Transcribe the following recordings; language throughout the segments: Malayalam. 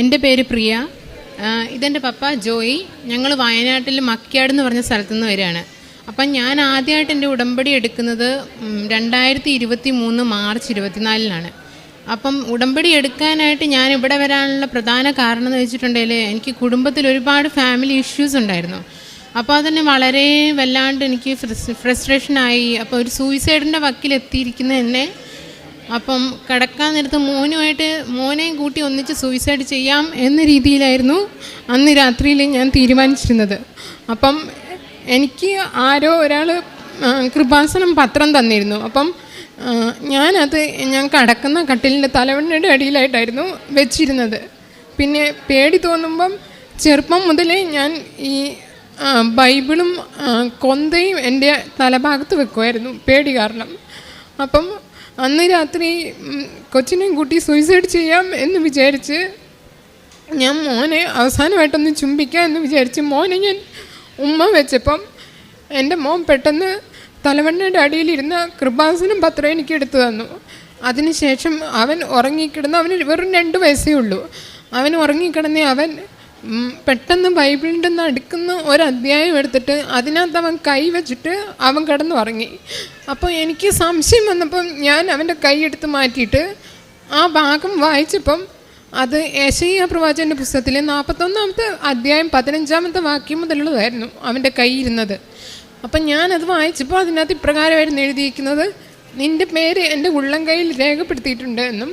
എന്റെ പേര് പ്രിയ. ഇതെന്റെ പപ്പ ജോയി. ഞങ്ങൾ വയനാട്ടിൽ മക്കിയാട് എന്ന് പറഞ്ഞ സ്ഥലത്തു നിന്ന് വരികയാണ്. അപ്പം ഞാൻ ആദ്യമായിട്ട് എന്റെ ഉടമ്പടി എടുക്കുന്നത് രണ്ടായിരത്തി ഇരുപത്തി മൂന്ന് മാർച്ച് ഇരുപത്തിനാലിനാണ്. അപ്പം ഉടമ്പടി എടുക്കാനായിട്ട് ഞാൻ ഇവിടെ വരാനുള്ള പ്രധാന കാരണം എന്ന് വെച്ചിട്ടുണ്ടെങ്കിൽ എനിക്ക് കുടുംബത്തിൽ ഒരുപാട് ഫാമിലി ഇഷ്യൂസ് ഉണ്ടായിരുന്നു. അപ്പോൾ അതന്നെ വളരെ വല്ലാണ്ട് എനിക്ക് ഫ്രസ്ട്രേഷനായി അപ്പോൾ ഒരു സൂയിസൈഡിന്റെ വക്കിലെത്തിയിരിക്കുന്ന എന്നെ അപ്പം കിടക്കാൻ നേരത്ത് മോനുമായിട്ട് മോനെയും കൂട്ടി ഒന്നിച്ച് സൂയിസൈഡ് ചെയ്യാം എന്ന രീതിയിലായിരുന്നു അന്ന് രാത്രിയിൽ ഞാൻ തീരുമാനിച്ചിരുന്നത്. അപ്പം എനിക്ക് ആരോ ഒരാൾ കൃപാസനം പത്രം തന്നിരുന്നു. അപ്പം ഞാനത് ഞാൻ കടക്കുന്ന കട്ടിലിന്റെ തലവണ്ണയുടെ അടിയിലായിട്ടായിരുന്നു വെച്ചിരുന്നത്. പിന്നെ പേടി തോന്നുമ്പം ചെറുപ്പം മുതലേ ഞാൻ ഈ ബൈബിളും കൊന്തയും എന്റെ തലഭാഗത്ത് വെക്കുമായിരുന്നു. പേടി കാരണം. അപ്പം അന്ന് രാത്രി കൊച്ചിനെയും കൂട്ടി സൂയിസൈഡ് ചെയ്യാം എന്ന് വിചാരിച്ച് ഞാൻ മോനെ അവസാനമായിട്ടൊന്ന് ചുംബിക്കാം എന്ന് വിചാരിച്ച് മോനെ ഞാൻ ഉമ്മ വെച്ചപ്പം എന്റെ മോൻ പെട്ടെന്ന് തലവണ്ണയുടെ അടിയിലിരുന്ന കൃപാസനം പത്രം എനിക്ക് എടുത്തു തന്നു. അതിനുശേഷം അവൻ ഉറങ്ങിക്കിടന്ന് അവന് വെറും രണ്ട് വയസ്സേ ഉള്ളൂ. അവൻ ഉറങ്ങിക്കിടന്നേ അവൻ പെട്ടെന്ന് ബൈബിളിന്റെ നിന്ന് അടുക്കുന്ന ഒരു അധ്യായം എടുത്തിട്ട് അതിനകത്ത് അവൻ കൈ വെച്ചിട്ട് അവൻ കിടന്നു ഉറങ്ങി അപ്പോൾ എനിക്ക് സംശയം വന്നപ്പം ഞാൻ അവന്റെ കൈ എടുത്ത് മാറ്റിയിട്ട് ആ ഭാഗം വായിച്ചപ്പം അത് ഏശയ്യ പ്രവാചകന്റെ പുസ്തകത്തിലെ നാൽപ്പത്തൊന്നാമത്തെ അധ്യായം പതിനഞ്ചാമത്തെ വാക്യം മുതലുള്ളതായിരുന്നു അവന്റെ കൈയിരുന്നത് അപ്പം ഞാനത് വായിച്ചപ്പോൾ അതിനകത്ത് ഇപ്രകാരമായിരുന്നു എഴുതിയിരിക്കുന്നത് നിന്റെ പേര് എന്റെ ഉള്ളം കയ്യിൽ രേഖപ്പെടുത്തിയിട്ടുണ്ട് എന്നും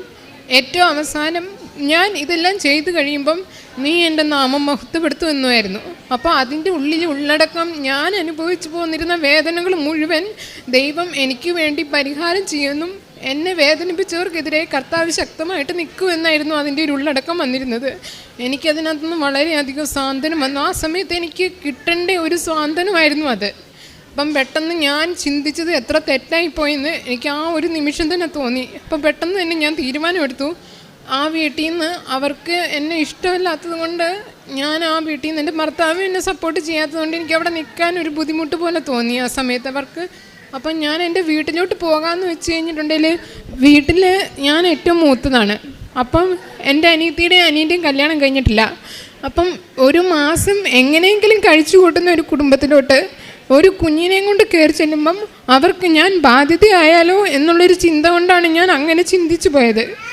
ഏറ്റവും അവസാനം ഞാൻ ഇതെല്ലാം ചെയ്തു കഴിയുമ്പം നീ എന്റെ നാമം മഹത്വപ്പെടുത്തുമെന്നുമായിരുന്നു. അപ്പോൾ അതിന്റെ ഉള്ളിൽ ഉള്ളടക്കം ഞാൻ അനുഭവിച്ചു പോന്നിരുന്ന വേദനകൾ മുഴുവൻ ദൈവം എനിക്ക് വേണ്ടി പരിഹാരം ചെയ്യുമെന്നും എന്നെ വേദനിപ്പിച്ചവർക്കെതിരെ കർത്താവ് ശക്തമായിട്ട് നിൽക്കുമെന്നായിരുന്നു അതിന്റെ ഒരു ഉള്ളടക്കം വന്നിരുന്നത്. എനിക്കതിനകത്തുനിന്ന് വളരെയധികം സ്വാന്തനം വന്നു. ആ സമയത്ത് എനിക്ക് കിട്ടേണ്ട ഒരു സ്വാന്തനമായിരുന്നു അത്. അപ്പം പെട്ടെന്ന് ഞാൻ ചിന്തിച്ചത് എത്ര തെറ്റായിപ്പോയെന്ന് എനിക്ക് ആ ഒരു നിമിഷം തന്നെ തോന്നി. അപ്പം പെട്ടെന്ന് തന്നെ ഞാൻ തീരുമാനമെടുത്തു. ആ വീട്ടിൽ നിന്ന് അവർക്ക് എന്നെ ഇഷ്ടമില്ലാത്തത് കൊണ്ട് ഞാൻ ആ വീട്ടിൽ നിന്ന് എന്റെ ഭർത്താവ് എന്നെ സപ്പോർട്ട് ചെയ്യാത്തത് കൊണ്ട് എനിക്ക് അവിടെ നിൽക്കാൻ ഒരു ബുദ്ധിമുട്ട് പോലെ തോന്നി ആ സമയത്ത് അവർക്ക്. അപ്പം ഞാൻ എന്റെ വീട്ടിലോട്ട് പോകാമെന്ന് വെച്ച് കഴിഞ്ഞിട്ടുണ്ടെങ്കിൽ വീട്ടിൽ ഞാൻ ഏറ്റവും മൂത്തതാണ്. അപ്പം എന്റെ അനിയത്തിയുടെയും അനിയന്റെയും കല്യാണം കഴിഞ്ഞിട്ടില്ല. അപ്പം ഒരു മാസം എങ്ങനെയെങ്കിലും കഴിച്ചു കൂട്ടുന്ന ഒരു കുടുംബത്തിലോട്ട് ഒരു കുഞ്ഞിനെയും കൊണ്ട് കയറി ചെല്ലുമ്പം അവർക്ക് ഞാൻ ബാധ്യതയായാലോ എന്നുള്ളൊരു ചിന്ത കൊണ്ടാണ് ഞാൻ അങ്ങനെ ചിന്തിച്ചു പോയത്.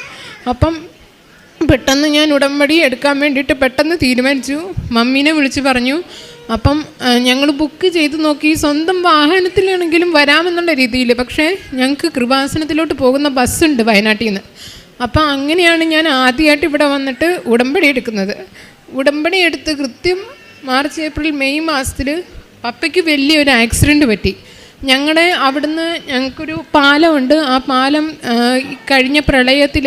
അപ്പം പെട്ടെന്ന് ഞാൻ ഉടമ്പടി എടുക്കാൻ വേണ്ടിയിട്ട് പെട്ടെന്ന് തീരുമാനിച്ചു. മമ്മീനെ വിളിച്ച് പറഞ്ഞു അപ്പം ഞങ്ങൾ ബുക്ക് ചെയ്ത് നോക്കി സ്വന്തം വാഹനത്തിലാണെങ്കിലും വരാമെന്നുള്ള രീതിയിൽ പക്ഷേ ഞങ്ങൾക്ക് കൃപാസനത്തിലോട്ട് പോകുന്ന ബസ്സുണ്ട് വയനാട്ടിൽ നിന്ന് അപ്പം അങ്ങനെയാണ് ഞാൻ ആദ്യമായിട്ട് ഇവിടെ വന്നിട്ട് ഉടമ്പടി എടുക്കുന്നത്. ഉടമ്പടി എടുത്ത് കൃത്യം മാർച്ച് ഏപ്രിൽ മെയ് മാസത്തിൽ പപ്പയ്ക്ക് വലിയൊരു ആക്സിഡന്റ് പറ്റി. ഞങ്ങളുടെ അവിടുന്ന് ഞങ്ങൾക്കൊരു പാലമുണ്ട്. ആ പാലം കഴിഞ്ഞ പ്രളയത്തിൽ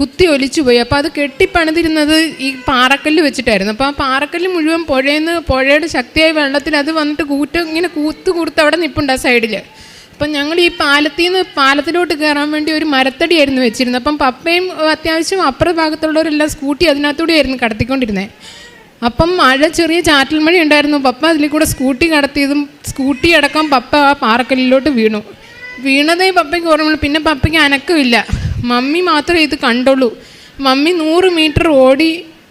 കുത്തി ഒലിച്ചു പോയി. അപ്പോൾ അത് കെട്ടിപ്പണിതിരുന്നത് ഈ പാറക്കല്ല് വെച്ചിട്ടായിരുന്നു. അപ്പോൾ ആ പാറക്കല്ല് മുഴുവൻ പുഴയെന്ന് പുഴയുടെ ശക്തിയായി വെള്ളത്തിൽ അത് വന്നിട്ട് കൂട്ട് ഇങ്ങനെ കൂത്ത് കൂർത്ത് അവിടെ നിൽപ്പുണ്ട് ആ സൈഡിൽ അപ്പം ഞങ്ങൾ ഈ പാലത്തിൽ നിന്ന് പാലത്തിലോട്ട് കയറാൻ വേണ്ടി ഒരു മരത്തടിയായിരുന്നു വെച്ചിരുന്നത്. അപ്പം പപ്പയും അത്യാവശ്യം അപ്പുറ ഭാഗത്തുള്ളവരെല്ലാം സ്കൂട്ടി അതിനകത്തൂടെ ആയിരുന്നു കടത്തിക്കൊണ്ടിരുന്നത് അപ്പം മഴ ചെറിയ ചാറ്റൽ മഴ ഉണ്ടായിരുന്നു. പപ്പ അതിൽ കൂടെ സ്കൂട്ടി കടത്തിയതും സ്കൂട്ടി അടക്കം പപ്പ ആ പാറക്കല്ലിലോട്ട് വീണു. വീണതേ പപ്പയ്ക്ക് ഓർമ്മയുള്ളൂ. പിന്നെ പപ്പയ്ക്ക് അനക്കമില്ല. മമ്മി മാത്രമേ ഇത് കണ്ടുള്ളൂ. മമ്മി നൂറ് മീറ്റർ ഓടി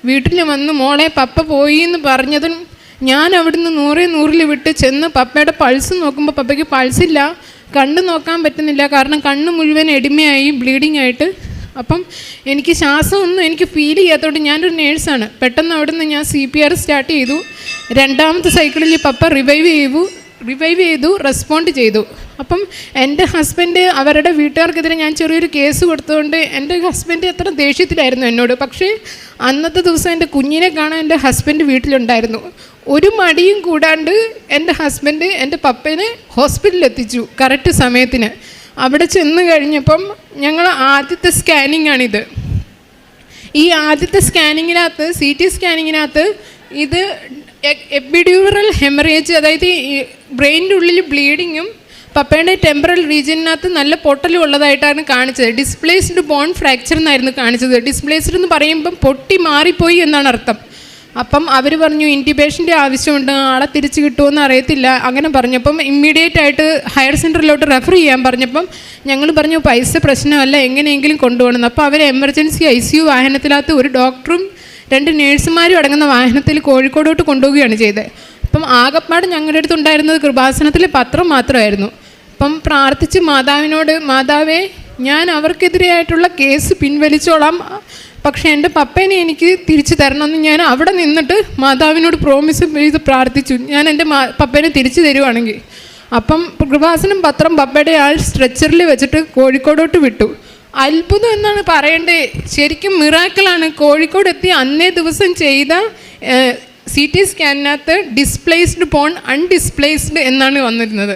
വീട്ടിൽ വന്ന് മോളെ പപ്പ പോയി എന്ന് പറഞ്ഞതും ഞാൻ അവിടുന്ന് നൂറേ നൂറിൽ വിട്ട് ചെന്ന് പപ്പയുടെ പൾസ് നോക്കുമ്പോൾ പപ്പയ്ക്ക് പൾസില്ല കണ്ണ് നോക്കാൻ പറ്റുന്നില്ല. കാരണം കണ്ണ് മുഴുവൻ എടിമയായി ബ്ലീഡിങ് ആയിട്ട്. അപ്പം എനിക്ക് ശ്വാസമൊന്നും എനിക്ക് ഫീൽ ചെയ്യാത്തതുകൊണ്ട് ഞാനൊരു നേഴ്സാണ് പെട്ടെന്ന് അവിടുന്ന് ഞാൻ സി പി ആർ സ്റ്റാർട്ട് ചെയ്തു. രണ്ടാമത്തെ സൈക്കിളിൽ പപ്പ റിവൈവ് ചെയ്തു. റിവൈവ് ചെയ്തു റെസ്പോണ്ട് ചെയ്തു. അപ്പം എന്റെ ഹസ്ബൻഡ് അവരുടെ വീട്ടുകാർക്കെതിരെ ഞാൻ ചെറിയൊരു കേസ് കൊടുത്തുകൊണ്ട് എന്റെ ഹസ്ബൻഡ് എത്ര ദേഷ്യത്തിലായിരുന്നു എന്നോട്. പക്ഷേ അന്നത്തെ ദിവസം എന്റെ കുഞ്ഞിനെ കാണാൻ എന്റെ ഹസ്ബൻഡ് വീട്ടിലുണ്ടായിരുന്നു. ഒരു മടിയും കൂടാണ്ട് എന്റെ ഹസ്ബൻഡ് എന്റെ പപ്പേനെ ഹോസ്പിറ്റലിൽ എത്തിച്ചു കറക്റ്റ് സമയത്തിന്. അവിടെ ചെന്ന് കഴിഞ്ഞപ്പം ഞങ്ങൾ ആദ്യത്തെ സ്കാനിങ് ആണിത്. ഈ ആദ്യത്തെ സ്കാനിങ്ങിനകത്ത് സി ടി സ്കാനിങ്ങിനകത്ത് ഇത് എപ്പിഡ്യൂറൽ ഹെമറേജ് അതായത് ബ്രെയിനിന്റെ ഉള്ളിൽ ബ്ലീഡിങ്ങും പപ്പയുടെ ടെമ്പറൽ റീജിയനകത്ത് നല്ല പൊട്ടലും ഉള്ളതായിട്ടാണ് കാണിച്ചത്. ഡിസ്പ്ലേസ്ഡ് ബോൺ ഫ്രാക്ചർ എന്നായിരുന്നു കാണിച്ചത്. ഡിസ്പ്ലേസ്ഡ് എന്ന് പറയുമ്പം പൊട്ടി മാറിപ്പോയി എന്നാണ് അർത്ഥം. അപ്പം അവർ പറഞ്ഞു ഇന്റിബേഷന്റെ ആവശ്യമുണ്ട് ആളെ തിരിച്ച് കിട്ടുമെന്ന് അറിയത്തില്ല. അങ്ങനെ പറഞ്ഞപ്പം ഇമ്മീഡിയറ്റ് ആയിട്ട് ഹയർ സെന്ററിലോട്ട് റെഫർ ചെയ്യാൻ പറഞ്ഞപ്പം ഞങ്ങൾ പറഞ്ഞു പൈസ പ്രശ്നമല്ല എങ്ങനെയെങ്കിലും കൊണ്ടുപോകണം. അപ്പോൾ അവർ എമർജൻസി ഐ സി യു വാഹനത്തിനകത്ത് ഒരു ഡോക്ടറും രണ്ട് നേഴ്സുമാരും അടങ്ങുന്ന വാഹനത്തിൽ കോഴിക്കോടോട്ട് കൊണ്ടുപോവുകയാണ് ചെയ്തത്. അപ്പം ആകപ്പാട് ഞങ്ങളുടെ അടുത്ത് ഉണ്ടായിരുന്നത് കൃപാസനത്തിലെ പത്രം മാത്രമായിരുന്നു. അപ്പം പ്രാർത്ഥിച്ച് മാതാവിനോട് മാതാവേ ഞാൻ അവർക്കെതിരെയായിട്ടുള്ള കേസ് പിൻവലിച്ചോളാം. പക്ഷേ എന്റെ പപ്പേനെ എനിക്ക് തിരിച്ചു തരണമെന്ന് ഞാൻ അവിടെ നിന്നിട്ട് മാതാവിനോട് പ്രോമിസ് ചെയ്ത് പ്രാർത്ഥിച്ചു. ഞാൻ എന്റെ മാ പപ്പേനെ തിരിച്ചു തരുവാണെങ്കിൽ. അപ്പം കൃപാസനം പത്രം പപ്പയുടെ ആൾ സ്ട്രെച്ചറിൽ വെച്ചിട്ട് കോഴിക്കോടോട്ട് വിട്ടു. അത്ഭുതം എന്നാണ് പറയേണ്ടത്. ശരിക്കും മിറാക്കിളാണ് കോഴിക്കോട് എത്തി അന്നേ ദിവസം ചെയ്ത സി ടി സ്കാനിനകത്ത് ഡിസ്പ്ലേസ്ഡ് പോൺ അൺഡിസ്പ്ലേസ്ഡ് എന്നാണ് വന്നിരുന്നത്.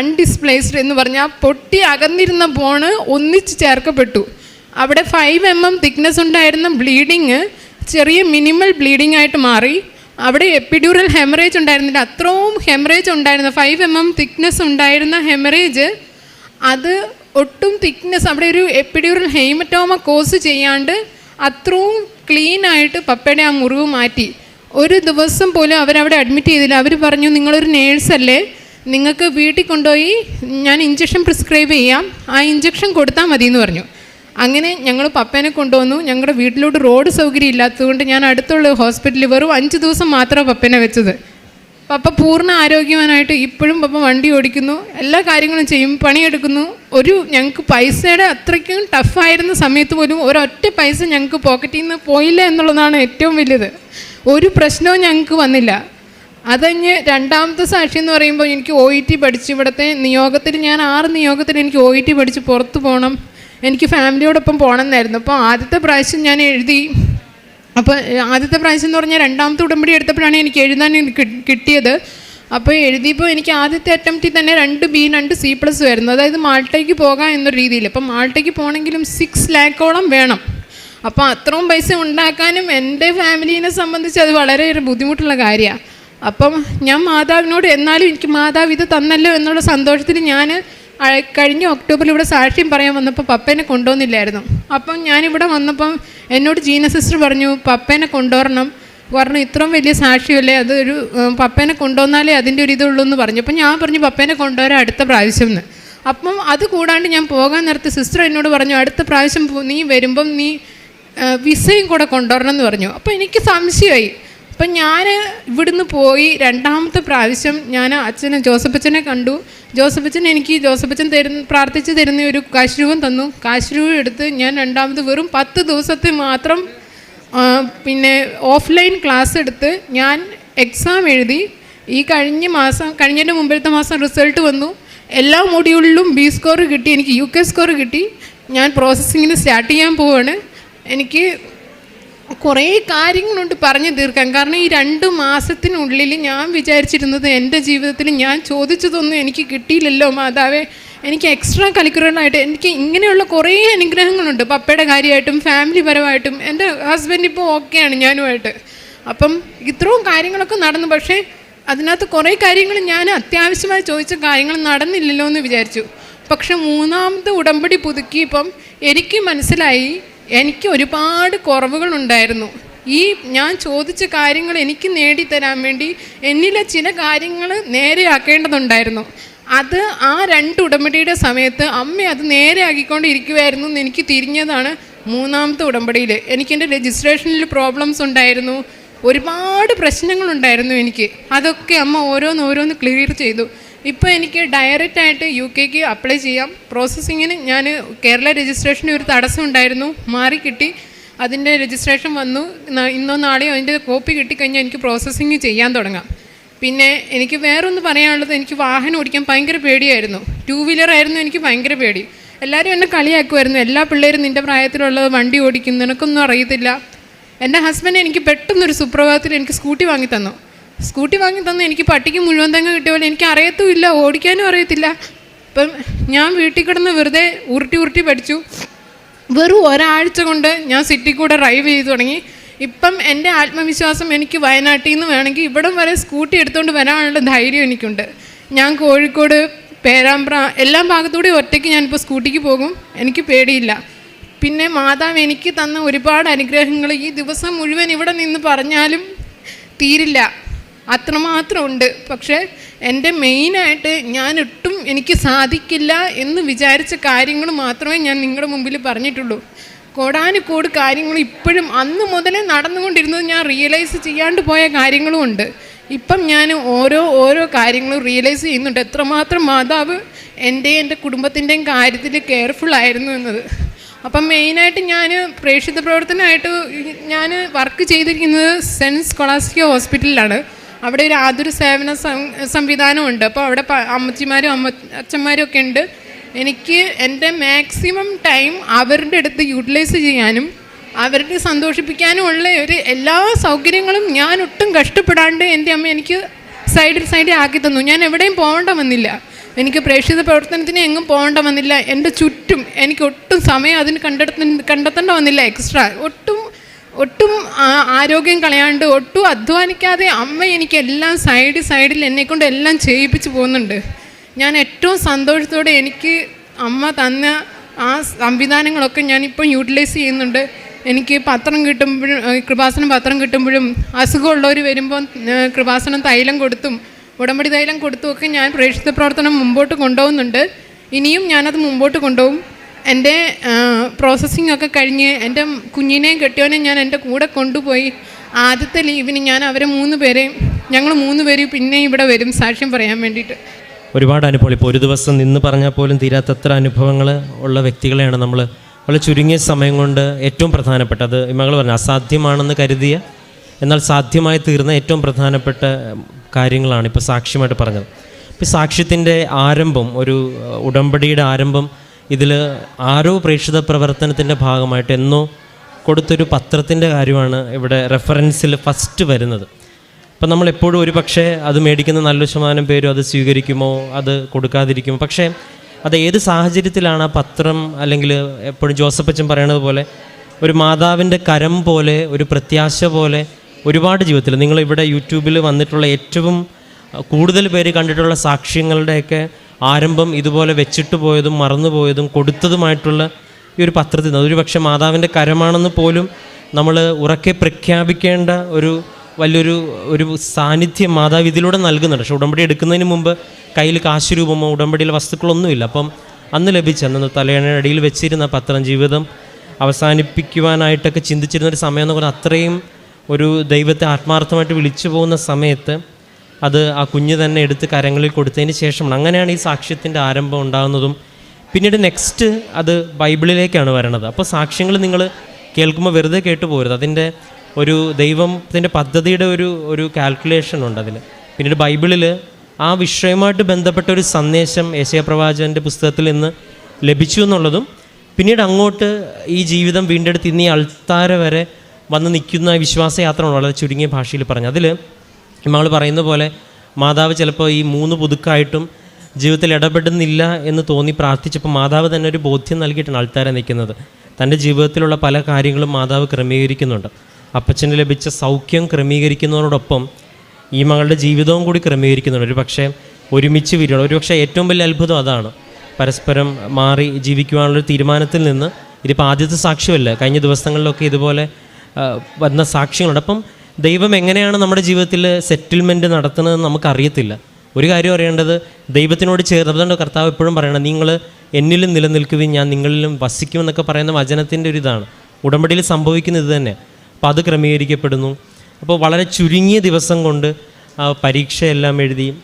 അൺഡിസ്പ്ലേസ്ഡ് എന്ന് പറഞ്ഞാൽ പൊട്ടി അകന്നിരുന്ന പോണ് ഒന്നിച്ച് ചേർക്കപ്പെട്ടു. അവിടെ ഫൈവ് എം എം തിക്നെസ് ഉണ്ടായിരുന്ന ബ്ലീഡിങ് ചെറിയ മിനിമൽ ബ്ലീഡിംഗ് ആയിട്ട് മാറി. അവിടെ എപ്പിഡ്യൂറൽ ഹെമറേജ് ഉണ്ടായിരുന്നില്ല. അത്രയും ഹെമറേജ് ഉണ്ടായിരുന്ന ഫൈവ് എം എം തിക്നെസ് ഉണ്ടായിരുന്ന ഹെമറേജ് അത് ഒട്ടും തിക്നെസ് അവിടെ ഒരു എപ്പിഡ്യൂറൽ ഹെയ്മറ്റോമ കോസ് ചെയ്യാണ്ട് അത്രയും ക്ലീനായിട്ട് പപ്പയുടെ ആ മുറിവ് മാറ്റി. ഒരു ദിവസം പോലും അവരവിടെ അഡ്മിറ്റ് ചെയ്തില്ല. അവർ പറഞ്ഞു നിങ്ങളൊരു നേഴ്സല്ലേ നിങ്ങൾക്ക് വീട്ടിൽ കൊണ്ടുപോയി ഞാൻ ഇഞ്ചക്ഷൻ പ്രിസ്ക്രൈബ് ചെയ്യാം. ആ ഇഞ്ചക്ഷൻ കൊടുത്താൽ മതി എന്ന് പറഞ്ഞു. അങ്ങനെ ഞങ്ങൾ പപ്പേനെ കൊണ്ടുവന്നു. ഞങ്ങളുടെ വീട്ടിലോട്ട് റോഡ് സൗകര്യം ഇല്ലാത്തതുകൊണ്ട് ഞാൻ അടുത്തുള്ള ഹോസ്പിറ്റലിൽ വെറും അഞ്ച് ദിവസം മാത്രമാണ് പപ്പേനെ വെച്ചത്. പപ്പ പൂർണ ആരോഗ്യവാനായിട്ട് ഇപ്പോഴും പപ്പ വണ്ടി ഓടിക്കുന്നു എല്ലാ കാര്യങ്ങളും ചെയ്യും പണിയെടുക്കുന്നു. ഒരു ഞങ്ങൾക്ക് പൈസയുടെ അത്രയ്ക്കും ടഫായിരുന്ന സമയത്ത് പോലും ഒരൊറ്റ പൈസ ഞങ്ങൾക്ക് പോക്കറ്റിൽ നിന്ന് പോയില്ല എന്നുള്ളതാണ് ഏറ്റവും വലിയത്. ഒരു പ്രശ്നവും ഞങ്ങൾക്ക് വന്നില്ല. അതഞ്ഞ് രണ്ടാമത്തെ സാക്ഷി എന്ന് പറയുമ്പോൾ എനിക്ക് ഒ ഇ ടി പഠിച്ച്. ഇവിടുത്തെ നിയോഗത്തിൽ ഞാൻ ആറ് നിയോഗത്തിൽ എനിക്ക് ഒ ഇ ടി പഠിച്ച് പുറത്ത് പോകണം. എനിക്ക് ഫാമിലിയോടൊപ്പം പോകണം എന്നായിരുന്നു അപ്പോൾ ആദ്യത്തെ പ്രാവശ്യം ഞാൻ എഴുതി അപ്പോൾ ആദ്യത്തെ പ്രൈസ് എന്ന് പറഞ്ഞാൽ രണ്ടാമത്തെ ഉടമ്പടി എടുത്തപ്പോഴാണ് എനിക്ക് എഴുതാൻ കിട്ടിയത്. അപ്പോൾ എഴുതിയപ്പോൾ എനിക്ക് ആദ്യത്തെ അറ്റംപ്റ്റിൽ തന്നെ രണ്ട് ബി രണ്ട് സി പ്ലസ് വരുന്നു. അതായത് മാൾട്ടയ്ക്ക് പോകാം എന്ന രീതിയിൽ. അപ്പം മാൾട്ടയ്ക്ക് പോകണമെങ്കിലും സിക്സ് ലാക്കോളം വേണം. അപ്പോൾ അത്രയും പൈസ ഉണ്ടാക്കാനും എന്റെ ഫാമിലീനെ സംബന്ധിച്ച് അത് വളരെ ഒരു ബുദ്ധിമുട്ടുള്ള കാര്യമാണ് അപ്പം ഞാൻ മാതാവിനോട് എന്നാലും എനിക്ക് മാതാവ് ഇത് തന്നല്ലോ എന്നുള്ള സന്തോഷത്തിൽ ഞാൻ കഴിഞ്ഞ ഒക്ടോബറിൽ ഇവിടെ സാക്ഷ്യം പറയാൻ വന്നപ്പോൾ പപ്പേനെ കൊണ്ടുവന്നില്ലായിരുന്നു. അപ്പം ഞാനിവിടെ വന്നപ്പം എന്നോട് ജീന സിസ്റ്റർ പറഞ്ഞു പപ്പേനെ കൊണ്ടുവരണം. പറഞ്ഞു ഇത്രയും വലിയ സാക്ഷിയല്ലേ അതൊരു പപ്പേനെ കൊണ്ടുവന്നാലേ അതിന്റെ ഒരു ഇതുള്ളൂ എന്ന് പറഞ്ഞു. അപ്പം ഞാൻ പറഞ്ഞു പപ്പേനെ കൊണ്ടുവരാൻ അടുത്ത പ്രാവശ്യം എന്ന്. അപ്പം അത് കൂടാണ്ട് ഞാൻ പോകാൻ നേരത്ത് സിസ്റ്റർ എന്നോട് പറഞ്ഞു അടുത്ത പ്രാവശ്യം നീ വരുമ്പം നീ വിസയും കൂടെ കൊണ്ടുവരണം എന്ന് പറഞ്ഞു. അപ്പോൾ എനിക്ക് സംശയമായി. അപ്പം ഞാൻ ഇവിടുന്ന് പോയി രണ്ടാമത്തെ പ്രാവശ്യം ഞാൻ അച്ഛനെ ജോസഫച്ചനെ കണ്ടു. ജോസഫച്ചൻ എനിക്ക് ജോസഫച്ചൻ തരുന്ന പ്രാർത്ഥിച്ച് തരുന്ന ഒരു കാശ്രൂപം തന്നു. കാശ്രൂപം എടുത്ത് ഞാൻ രണ്ടാമത് വെറും പത്ത് ദിവസത്തെ മാത്രം പിന്നെ ഓഫ്ലൈൻ ക്ലാസ് എടുത്ത് ഞാൻ എക്സാം എഴുതി. ഈ കഴിഞ്ഞ മാസം കഴിഞ്ഞതിന്റെ മുമ്പിലത്തെ മാസം റിസൾട്ട് വന്നു. എല്ലാ മൊഡ്യൂളിലും ബി സ്കോർ കിട്ടി. എനിക്ക് യു കെ സ്കോർ കിട്ടി. ഞാൻ പ്രോസസ്സിങ്ങിന് സ്റ്റാർട്ട് ചെയ്യാൻ പോവാണ്. എനിക്ക് കുറേ കാര്യങ്ങളുണ്ട് പറഞ്ഞു തീർക്കാൻ. കാരണം ഈ രണ്ട് മാസത്തിനുള്ളിൽ ഞാൻ വിചാരിച്ചിരുന്നത് എന്റെ ജീവിതത്തിൽ ഞാൻ ചോദിച്ചതൊന്നും എനിക്ക് കിട്ടിയില്ലല്ലോ മാതാവേ. എനിക്ക് എക്സ്ട്രാ കരിക്കുലറായിട്ട് എനിക്ക് ഇങ്ങനെയുള്ള കുറേ അനുഗ്രഹങ്ങളുണ്ട്. പപ്പയുടെ കാര്യമായിട്ടും ഫാമിലി പരമായിട്ടും. എന്റെ ഹസ്ബൻഡ് ഇപ്പോൾ ഓക്കെയാണ് ഞാനുമായിട്ട്. അപ്പം ഇത്രയും കാര്യങ്ങളൊക്കെ നടന്നു. പക്ഷേ അതിനകത്ത് കുറേ കാര്യങ്ങൾ ഞാൻ അത്യാവശ്യമായി ചോദിച്ച കാര്യങ്ങൾ നടന്നില്ലല്ലോ എന്ന് വിചാരിച്ചു. പക്ഷെ മൂന്നാമത്തെ ഉടമ്പടി പുതുക്കിയപ്പം എനിക്ക് മനസ്സിലായി എനിക്ക് ഒരുപാട് കുറവുകളുണ്ടായിരുന്നു. ഈ ഞാൻ ചോദിച്ച കാര്യങ്ങൾ എനിക്ക് നേടിത്തരാൻ വേണ്ടി എന്നിലെ ചില കാര്യങ്ങൾ നേരെയാക്കേണ്ടതുണ്ടായിരുന്നു. അത് ആ രണ്ട് ഉടമ്പടിയുടെ സമയത്ത് അമ്മ അത് നേരെയാക്കിക്കൊണ്ടിരിക്കുമായിരുന്നു എന്ന് എനിക്ക് തിരിഞ്ഞതാണ് മൂന്നാമത്തെ ഉടമ്പടിയിൽ. എനിക്ക് എന്റെ രജിസ്ട്രേഷനിൽ പ്രോബ്ലംസ് ഉണ്ടായിരുന്നു. ഒരുപാട് പ്രശ്നങ്ങളുണ്ടായിരുന്നു എനിക്ക്. അതൊക്കെ അമ്മ ഓരോന്ന് ഓരോന്ന് ക്ലിയർ ചെയ്തു. ഇപ്പോൾ എനിക്ക് ഡയറക്റ്റ് ആയിട്ട് യു കെക്ക് അപ്ലൈ ചെയ്യാം. പ്രോസസ്സിങ്ങിന് ഞാൻ കേരള രജിസ്ട്രേഷന് ഒരു തടസ്സം ഉണ്ടായിരുന്നു. മാറി കിട്ടി. അതിന്റെ രജിസ്ട്രേഷൻ വന്നു. ഇന്നോ നാളെയോ അതിന്റെ കോപ്പി കിട്ടിക്കഴിഞ്ഞാൽ എനിക്ക് പ്രോസസ്സിങ് ചെയ്യാൻ തുടങ്ങാം. പിന്നെ എനിക്ക് വേറൊന്ന് പറയാനുള്ളത് എനിക്ക് വാഹനം ഓടിക്കാൻ ഭയങ്കര പേടിയായിരുന്നു. ടു വീലർ ആയിരുന്നു എനിക്ക് ഭയങ്കര പേടി. എല്ലാവരും എന്നെ കളിയാക്കുമായിരുന്നു എല്ലാ പിള്ളേരും നിന്റെ പ്രായത്തിലുള്ളത് വണ്ടി ഓടിക്കും. നിനക്കൊന്നും അറിയത്തില്ല. എന്റെ ഹസ്ബൻഡ് എനിക്ക് പെട്ടെന്നൊരു സുപ്രഭാതത്തിൽ എനിക്ക് സ്കൂട്ടി വാങ്ങി തന്നു. സ്കൂട്ടി വാങ്ങി തന്നു എനിക്ക് പട്ടിക്ക് മുഴുവൻ തങ്ങ കിട്ടിയ പോലെ എനിക്ക് അറിയത്തുമില്ല ഓടിക്കാനും അറിയത്തില്ല. ഇപ്പം ഞാൻ വീട്ടിൽ കിടന്ന് വെറുതെ ഉരുട്ടി ഉരുട്ടി പഠിച്ചു. വെറും ഒരാഴ്ച കൊണ്ട് ഞാൻ സിറ്റി കൂടെ ഡ്രൈവ് ചെയ്തു തുടങ്ങി. ഇപ്പം എന്റെ ആത്മവിശ്വാസം എനിക്ക് വയനാട്ടിൽ നിന്ന് വേണമെങ്കിൽ ഇവിടം വരെ സ്കൂട്ടി എടുത്തുകൊണ്ട് വരാനുള്ള ധൈര്യം എനിക്കുണ്ട്. ഞാൻ കോഴിക്കോട് പേരാമ്പ്ര എല്ലാ ഭാഗത്തൂടെ ഒറ്റയ്ക്ക് ഞാനിപ്പോൾ സ്കൂട്ടിക്ക് പോകും. എനിക്ക് പേടിയില്ല. പിന്നെ മാതാവ് എനിക്ക് തന്ന ഒരുപാട് അനുഗ്രഹങ്ങൾ ഈ ദിവസം മുഴുവൻ ഇവിടെ നിന്ന് പറഞ്ഞാലും തീരില്ല. അത്രമാത്രം ഉണ്ട് പക്ഷേ എന്റെ മെയിനായിട്ട് ഞാൻ ഒട്ടും എനിക്ക് സാധിക്കില്ല എന്ന് വിചാരിച്ച കാര്യങ്ങൾ മാത്രമേ ഞാൻ നിങ്ങളുടെ മുമ്പിൽ പറഞ്ഞിട്ടുള്ളൂ. കോടാനുകോട് കാര്യങ്ങൾ ഇപ്പോഴും അന്ന് മുതലേ നടന്നുകൊണ്ടിരുന്നത് ഞാൻ റിയലൈസ് ചെയ്യാണ്ട് പോയ കാര്യങ്ങളും ഉണ്ട്. ഇപ്പം ഞാൻ ഓരോ ഓരോ കാര്യങ്ങളും റിയലൈസ് ചെയ്യുന്നുണ്ട്. എത്രമാത്രം മാതാവ് എന്റെയും എന്റെ കുടുംബത്തിന്റെയും കാര്യത്തിൽ കെയർഫുൾ ആയിരുന്നു എന്നത്. അപ്പം മെയിനായിട്ട് ഞാൻ പ്രേക്ഷിത പ്രവർത്തനമായിട്ട് ഞാൻ വർക്ക് ചെയ്തിരിക്കുന്നത് സെൻസ് സ്കൊളാസ്റ്റിയ ഹോസ്പിറ്റലിലാണ്. അവിടെ ഒരു ആതുര സേവന സംവിധാനം സംവിധാനമുണ്ട്. അപ്പോൾ അവിടെ അമ്മച്ചിമാരും അമ്മ അച്ഛന്മാരും ഒക്കെ ഉണ്ട്. എനിക്ക് എന്റെ മാക്സിമം ടൈം അവരുടെ അടുത്ത് യൂട്ടിലൈസ് ചെയ്യാനും അവരുടെ സന്തോഷിപ്പിക്കാനും ഉള്ള ഒരു എല്ലാ സൗകര്യങ്ങളും ഞാൻ ഒട്ടും കഷ്ടപ്പെടാണ്ട് എന്റെ അമ്മ എനിക്ക് സൈഡിൽ സൈഡിൽ ആക്കി തന്നു. ഞാൻ എവിടെയും പോകേണ്ട വന്നില്ല. എനിക്ക് പ്രേക്ഷിത പ്രവർത്തനത്തിന് എങ്ങും പോകേണ്ട വന്നില്ല. എന്റെ ചുറ്റും എനിക്ക് ഒട്ടും സമയം അതിന് കണ്ടെത്ത കണ്ടെത്തേണ്ട വന്നില്ല എക്സ്ട്രാ. ഒട്ടും ആരോഗ്യം കളയാണ്ട് ഒട്ടും അധ്വാനിക്കാതെ അമ്മ എനിക്ക് എല്ലാം സൈഡ് സൈഡിൽ എന്നെക്കൊണ്ട് എല്ലാം ചെയ്യിപ്പിച്ച് പോകുന്നുണ്ട്. ഞാൻ ഏറ്റവും സന്തോഷത്തോടെ എനിക്ക് അമ്മ തന്ന ആ സംവിധാനങ്ങളൊക്കെ ഞാനിപ്പം യൂട്ടിലൈസ് ചെയ്യുന്നുണ്ട്. എനിക്ക് പത്രം കിട്ടുമ്പോഴും കൃപാസനം പത്രം കിട്ടുമ്പോഴും അസുഖമുള്ളവർ വരുമ്പോൾ കൃപാസനം തൈലം കൊടുത്തും ഉടമ്പടി തൈലം കൊടുത്തുമൊക്കെ ഞാൻ പ്രേക്ഷിത പ്രവർത്തനം മുമ്പോട്ട് കൊണ്ടുപോകുന്നുണ്ട്. ഇനിയും ഞാനത് മുമ്പോട്ട് കൊണ്ടുപോകും. എന്റെ പ്രോസസ്സിംഗ് ഒക്കെ കഴിഞ്ഞ് എന്റെ കുഞ്ഞിനെയും കെട്ടിയവനെയും ഞാൻ എന്റെ കൂടെ കൊണ്ടുപോയി ആദ്യത്തെ ലീവിന് ഞാൻ അവരെ മൂന്ന് പേരെയും ഞങ്ങൾ മൂന്ന് പേര് പിന്നെ ഇവിടെ വരും സാക്ഷ്യം പറയാൻ വേണ്ടിയിട്ട്. ഒരുപാട് അനുഭവം. ഇപ്പോൾ ഒരു ദിവസം നിന്ന് പറഞ്ഞാൽ പോലും തീരാത്തത്ര അനുഭവങ്ങൾ ഉള്ള വ്യക്തികളെയാണ് നമ്മൾ. വളരെ ചുരുങ്ങിയ സമയം കൊണ്ട് ഏറ്റവും പ്രധാനപ്പെട്ട അത് മകൾ പറഞ്ഞു അസാധ്യമാണെന്ന് കരുതിയ എന്നാൽ സാധ്യമായി തീർന്ന ഏറ്റവും പ്രധാനപ്പെട്ട കാര്യങ്ങളാണ് ഇപ്പോൾ സാക്ഷ്യമായിട്ട് പറഞ്ഞത്. ഇപ്പോൾ സാക്ഷ്യത്തിന്റെ ആരംഭം ഒരു ഉടമ്പടിയുടെ ആരംഭം ഇതിൽ ആരോ പ്രേക്ഷിത പ്രവർത്തനത്തിന്റെ ഭാഗമായിട്ട് എന്നോ കൊടുത്തൊരു പത്രത്തിന്റെ കാര്യമാണ് ഇവിടെ റെഫറൻസിൽ ഫസ്റ്റ് വരുന്നത്. അപ്പം നമ്മൾ എപ്പോഴും ഒരു പക്ഷേ അത് മേടിക്കുന്ന നല്ല ശതമാനം പേരും അത് സ്വീകരിക്കുമോ? അത് കൊടുക്കാതിരിക്കുമോ? പക്ഷേ അത് ഏത് സാഹചര്യത്തിലാണ് ആ പത്രം അല്ലെങ്കിൽ എപ്പോഴും ജോസഫ് അച്ഛൻ പറയണത് പോലെ ഒരു മാതാവിന്റെ കരം പോലെ ഒരു പ്രത്യാശ പോലെ ഒരുപാട് ജീവിതത്തിൽ നിങ്ങൾ ഇവിടെ യൂട്യൂബിൽ വന്നിട്ടുള്ള ഏറ്റവും കൂടുതൽ പേര് കണ്ടിട്ടുള്ള സാക്ഷ്യങ്ങളുടെയൊക്കെ ആരംഭം ഇതുപോലെ വെച്ചിട്ട് പോയതും മറന്നുപോയതും കൊടുത്തതുമായിട്ടുള്ള ഈ ഒരു പത്രത്തിൽ നിന്ന്. അതൊരു മാതാവിന്റെ കരമാണെന്ന് പോലും നമ്മൾ ഉറക്കെ പ്രഖ്യാപിക്കേണ്ട ഒരു വലിയൊരു ഒരു സാന്നിധ്യം മാതാവ് ഇതിലൂടെ നൽകുന്നുണ്ട്. പക്ഷേ ഉടമ്പടി എടുക്കുന്നതിന് മുമ്പ് കയ്യിൽ കാശ് രൂപമോ ഉടമ്പടിയിലെ വസ്തുക്കളൊന്നുമില്ല. അപ്പം അന്ന് ലഭിച്ച അന്ന് തലയണയുടെ അടിയിൽ വെച്ചിരുന്ന പത്രം ജീവിതം അവസാനിപ്പിക്കുവാനായിട്ടൊക്കെ ചിന്തിച്ചിരുന്ന ഒരു സമയം എന്ന് പറഞ്ഞാൽ അത്രയും ഒരു ദൈവത്തെ ആത്മാർത്ഥമായിട്ട് വിളിച്ചു പോകുന്ന സമയത്ത് അത് ആ കുഞ്ഞ് തന്നെ എടുത്ത് കരങ്ങളിൽ കൊടുത്തതിന് ശേഷമാണ്. അങ്ങനെയാണ് ഈ സാക്ഷ്യത്തിന്റെ ആരംഭം ഉണ്ടാകുന്നതും. പിന്നീട് നെക്സ്റ്റ് അത് ബൈബിളിലേക്കാണ് വരണത്. അപ്പോൾ സാക്ഷ്യങ്ങൾ നിങ്ങൾ കേൾക്കുമ്പോൾ വെറുതെ കേട്ടു പോരുത്. അതിന്റെ ഒരു ദൈവത്തിന്റെ പദ്ധതിയുടെ ഒരു ഒരു കാൽക്കുലേഷൻ ഉണ്ട് അതിൽ. പിന്നീട് ബൈബിളിൽ ആ വിഷയവുമായിട്ട് ബന്ധപ്പെട്ട ഒരു സന്ദേശം യേശയപ്രവാചകന്റെ പുസ്തകത്തിൽ നിന്ന് ലഭിച്ചു എന്നുള്ളതും പിന്നീട് അങ്ങോട്ട് ഈ ജീവിതം വീണ്ടെടുത്ത് ഇന്ന് ഈ അൾത്താര വരെ വന്ന് നിൽക്കുന്ന വിശ്വാസയാത്ര വളരെ ചുരുങ്ങിയ ഭാഷയിൽ പറഞ്ഞു അതിൽ നമ്മൾ പറയുന്ന പോലെ മാതാവ് ചിലപ്പോൾ ഈ മൂന്ന് പുതുക്കായിട്ടും ജീവിതത്തിൽ ഇടപെടുന്നില്ല എന്ന് തോന്നി പ്രാർത്ഥിച്ചപ്പോൾ മാതാവ് തന്നെ ഒരു ബോധ്യം നൽകിയിട്ടാണ് ആൾക്കാരെ നിൽക്കുന്നത്. തന്റെ ജീവിതത്തിലുള്ള പല കാര്യങ്ങളും മാതാവ് ക്രമീകരിക്കുന്നുണ്ട്. അപ്പച്ചന് ലഭിച്ച സൗഖ്യം ക്രമീകരിക്കുന്നതിനോടൊപ്പം ഈ മകളുടെ ജീവിതവും കൂടി ക്രമീകരിക്കുന്നുണ്ട്. ഒരു പക്ഷേ ഒരുമിച്ച് വരികയാണ് ഒരു പക്ഷേ ഏറ്റവും വലിയ അത്ഭുതം അതാണ്. പരസ്പരം മാറി ജീവിക്കുവാനുള്ളൊരു തീരുമാനത്തിൽ നിന്ന് ഇതിപ്പോൾ ആദ്യത്തെ സാക്ഷ്യമല്ല. കഴിഞ്ഞ ദിവസങ്ങളിലൊക്കെ ഇതുപോലെ വന്ന സാക്ഷ്യങ്ങളുണ്ട്. അപ്പം ദൈവം എങ്ങനെയാണ് നമ്മുടെ ജീവിതത്തിൽ സെറ്റിൽമെന്റ് നടത്തുന്നതെന്ന് നമുക്കറിയത്തില്ല. ഒരു കാര്യം അറിയേണ്ടത് ദൈവത്തിനോട് ചേർന്നതുകൊണ്ട് കർത്താവ് എപ്പോഴും പറയണം നിങ്ങൾ എന്നിലും നിലനിൽക്കുകയും ഞാൻ നിങ്ങളിലും വസിക്കുമെന്നൊക്കെ പറയുന്ന വചനത്തിന്റെ ഒരു ഇതാണ്. ഉടമ്പടിയിൽ സംഭവിക്കുന്നത് തന്നെ. അപ്പോൾ അത് ക്രമീകരിക്കപ്പെടുന്നു. അപ്പോൾ വളരെ ചുരുങ്ങിയ ദിവസം കൊണ്ട് ആ പരീക്ഷയെല്ലാം എഴുതി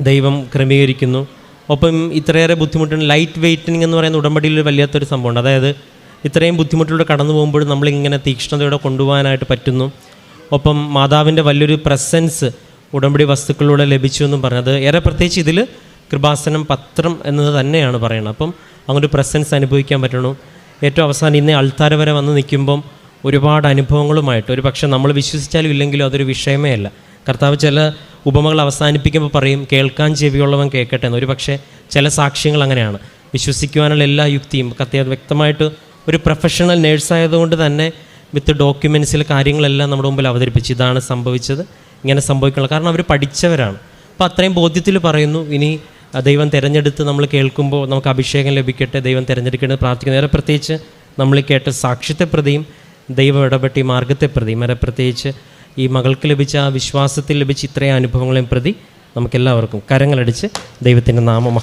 ദൈവം ക്രമീകരിക്കുന്നു. ഒപ്പം ഇത്രയേറെ ബുദ്ധിമുട്ടുണ്ട് ലൈറ്റ് വെയ്റ്റിംഗ് എന്ന് പറയുന്ന ഉടമ്പടിയിൽ വല്ലാത്തൊരു സംഭവമുണ്ട്. അതായത് ഇത്രയും ബുദ്ധിമുട്ടിലൂടെ കടന്നു പോകുമ്പോൾ നമ്മളിങ്ങനെ തീക്ഷ്ണതയോടെ കൊണ്ടുപോകാനായിട്ട് പറ്റുന്നു. ഒപ്പം മാതാവിന്റെ വലിയൊരു പ്രസൻസ് ഉടമ്പടി വസ്തുക്കളിലൂടെ ലഭിച്ചു എന്നും പറഞ്ഞത് ഏറെ പ്രത്യേകിച്ച് ഇതിൽ കൃപാസനം പത്രം എന്നത് തന്നെയാണ് പറയുന്നത്. അപ്പം അങ്ങനൊരു പ്രസൻസ് അനുഭവിക്കാൻ പറ്റണം ഏറ്റവും അവസാനം ഇന്നേ അൾത്താര വരെ വന്ന് നിൽക്കുമ്പം ഒരുപാട് അനുഭവങ്ങളുമായിട്ട് ഒരു പക്ഷേ നമ്മൾ വിശ്വസിച്ചാലും ഇല്ലെങ്കിലും അതൊരു വിഷയമേ അല്ല. കർത്താവ് ചില ഉപമകൾ അവസാനിപ്പിക്കുമ്പോൾ പറയും കേൾക്കാൻ ചെവിയുള്ളവൻ കേൾക്കട്ടെ എന്ന്. ഒരു പക്ഷേ ചില സാക്ഷ്യങ്ങൾ അങ്ങനെയാണ്. വിശ്വസിക്കുവാനുള്ള എല്ലാ യുക്തിയും കത്തി വ്യക്തമായിട്ട് ഒരു പ്രൊഫഷണൽ നേഴ്സായതുകൊണ്ട് തന്നെ വിത്ത് ഡോക്യുമെൻസിലെ കാര്യങ്ങളെല്ലാം നമ്മുടെ മുമ്പിൽ അവതരിപ്പിച്ച്. ഇതാണ് സംഭവിച്ചത്. ഇങ്ങനെ സംഭവിക്കണം കാരണം അവർ പഠിച്ചവരാണ്. അപ്പോൾ അത്രയും ബോധ്യത്തിൽ പറയുന്നു ഇനി ദൈവം തിരഞ്ഞെടുത്ത് നമ്മൾ കേൾക്കുമ്പോൾ നമുക്ക് അഭിഷേകം ലഭിക്കട്ടെ ദൈവം തിരഞ്ഞെടുക്കേണ്ടത് പ്രാർത്ഥിക്കുന്നു. നേരെ പ്രത്യേകിച്ച് നമ്മൾ കേട്ട സാക്ഷ്യത്തെ പ്രതിയും ദൈവം ഇടപെട്ട ഈ മാർഗത്തെ പ്രതിയും വരെ പ്രത്യേകിച്ച് ഈ മകൾക്ക് ലഭിച്ച ആ വിശ്വാസത്തിൽ ലഭിച്ച ഇത്രയും അനുഭവങ്ങളെയും പ്രതി നമുക്കെല്ലാവർക്കും കരങ്ങളടിച്ച് ദൈവത്തിന്റെ നാമം